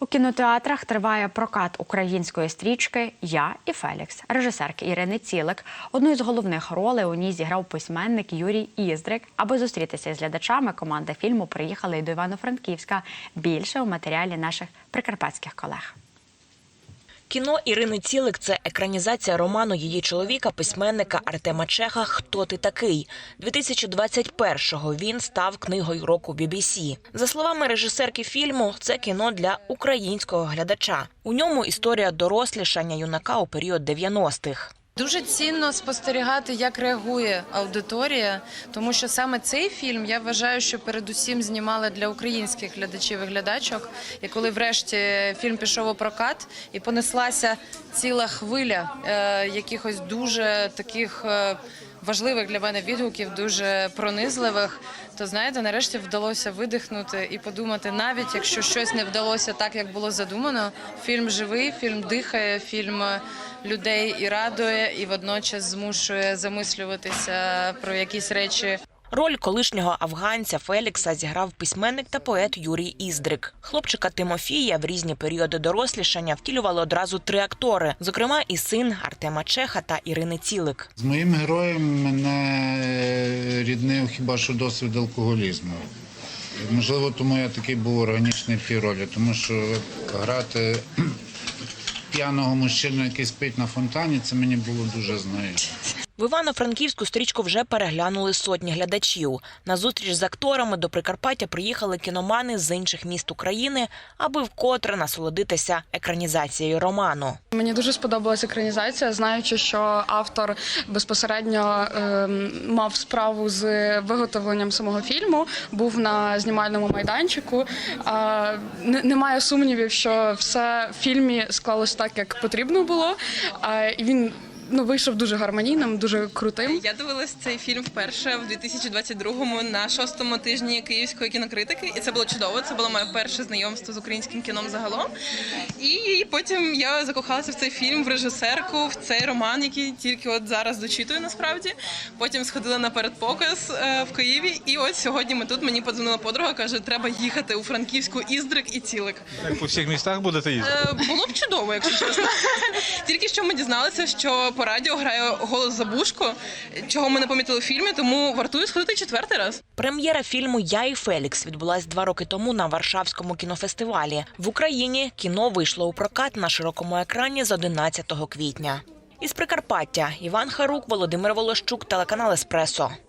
У кінотеатрах триває прокат української стрічки Я і Фелікс режисерки Ірини Цілик. Одну із головних ролей у ній зіграв письменник Юрій Іздрик. Аби зустрітися із глядачами, команда фільму приїхала і до Івано-Франківська. Більше у матеріалі наших прикарпатських колег. Кіно Ірини Цілик це екранізація роману її чоловіка, письменника Артема Чеха Хто ти такий? 2021-го він став книгою року BBC. За словами режисерки фільму, це кіно для українського глядача. У ньому історія дорослішання юнака у період 90-х. Дуже цінно спостерігати, як реагує аудиторія, тому що саме цей фільм я вважаю, що передусім знімали для українських глядачів і глядачок. І коли врешті фільм пішов у прокат і понеслася ціла хвиля е, якихось дуже таких. е, Важливих для мене відгуків, дуже пронизливих, то знаєте, нарешті вдалося видихнути і подумати, навіть якщо щось не вдалося так, як було задумано. Фільм живий, фільм дихає, фільм людей і радує, і водночас змушує замислюватися про якісь речі. Роль колишнього афганця Фелікса зіграв письменник та поет Юрій Іздрик. Хлопчика Тимофія в різні періоди дорослішання втілювали одразу три актори, зокрема і син Артема Чеха та Ірини Цілик. З моїм героєм мене е, ріднив хіба що досвід алкоголізму. Можливо, тому я такий був органічний в тій ролі, тому що грати п'яного мужчину, який спить на фонтані, це мені було дуже знайомо. В Івано-Франківську стрічку вже переглянули сотні глядачів. На зустріч з акторами до Прикарпаття приїхали кіномани з інших міст України, аби вкотре насолодитися екранізацією роману. Мені дуже сподобалась екранізація, знаючи, що автор безпосередньо ем, мав справу з виготовленням самого фільму, був на знімальному майданчику. А, немає сумнівів, що все в фільмі склалось так, як потрібно було. І він ну, вийшов дуже гармонійним, дуже крутим. Я дивилась цей фільм вперше в 2022-му на шостому тижні київської кінокритики, і це було чудово. Це було моє перше знайомство з українським кіном загалом. І потім я закохалася в цей фільм, в режисерку, в цей роман, який тільки от зараз дочитую насправді. Потім сходила на передпоказ е, в Києві. І от сьогодні ми тут мені подзвонила подруга, каже, треба їхати у Франківську Іздрик і Цілик. Так по всіх містах будете їздити? Е, Було б чудово, якщо чесно. Тільки що ми дізналися, що по радіо грає голос Забушко, чого ми не помітили в фільмі, тому вартує сходити четвертий раз. Прем'єра фільму Я і Фелікс відбулась два роки тому на Варшавському кінофестивалі. В Україні кіно вийшло у прокат на широкому екрані з 11 квітня. Із Прикарпаття Іван Харук, Володимир Волощук, телеканал Еспресо.